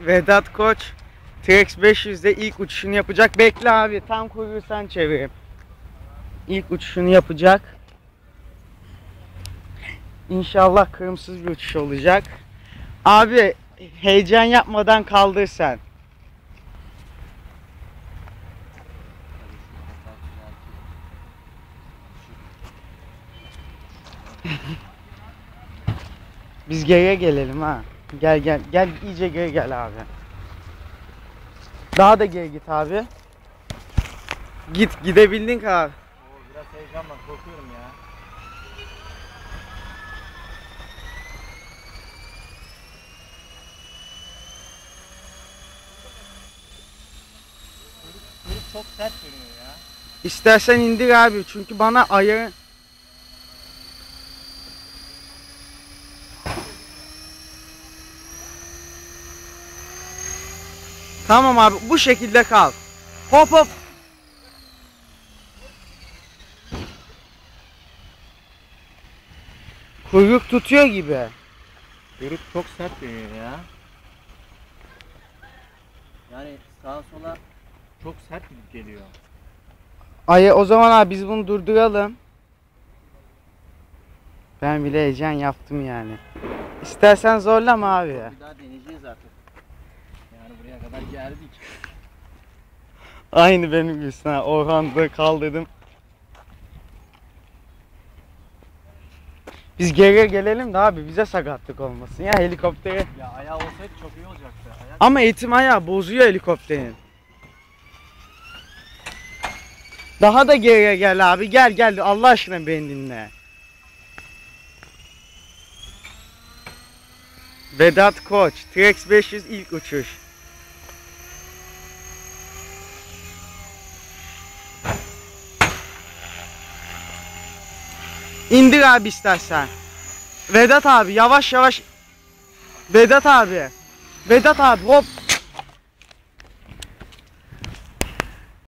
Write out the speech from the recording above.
Vedat Koç TX 500'de ilk uçuşunu yapacak. Bekle abi tam kuyruğu sen çevir. İlk uçuşunu yapacak. İnşallah kırımsız bir uçuş olacak. Abi heyecan yapmadan kaldır sen. Biz geriye gelelim ha. Gel gel gel iyice geri gel abi. Daha da geri git abi. Git gidebildin ki abi. Oo, biraz heyecanla korkuyorum ya. Kuyruk, çok sert dönüyor ya. İstersen indir abi çünkü bana ayarı Tamam abi bu şekilde kal. Hop hop. Kuyruk tutuyor gibi. Kuyruk çok sert dönüyor ya. Yani sağa sola çok sert gidip geliyor. Ay o zaman abi biz bunu durduralım. Ben bile heyecan yaptım yani. İstersen zorlama abi ya. Bir daha deneyeceğiz artık. Buraya kadar geldik. Aynı benim gibi ha. Orhan'da kaldırdım. Biz geriye gelelim de abi bize sakatlık olmasın ya helikoptere. Ya ayağı olsaydı çok iyi olacaktı. Ayak Ama eğitim ayağı bozuyor helikopterin. Daha da geriye gel abi gel gel Allah aşkına beni dinle. Vedat Koç, T-Rex 500 ilk uçuş. İndir abi istersen. Vedat abi yavaş yavaş. Vedat abi. Vedat abi hop